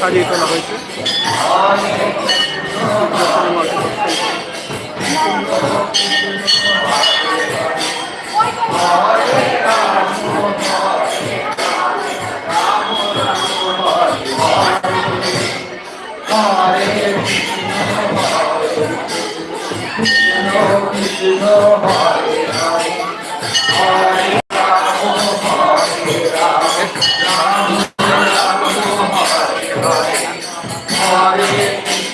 সাজিয়ে তোলা হয়েছে Hare Krishna, Hare Krishna,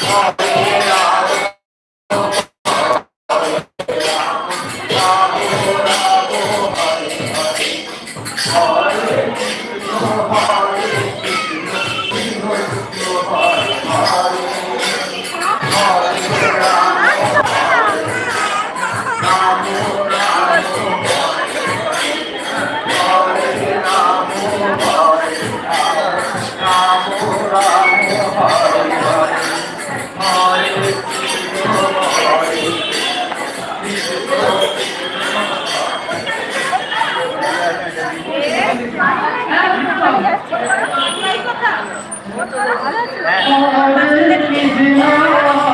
Oh, yeah. কথা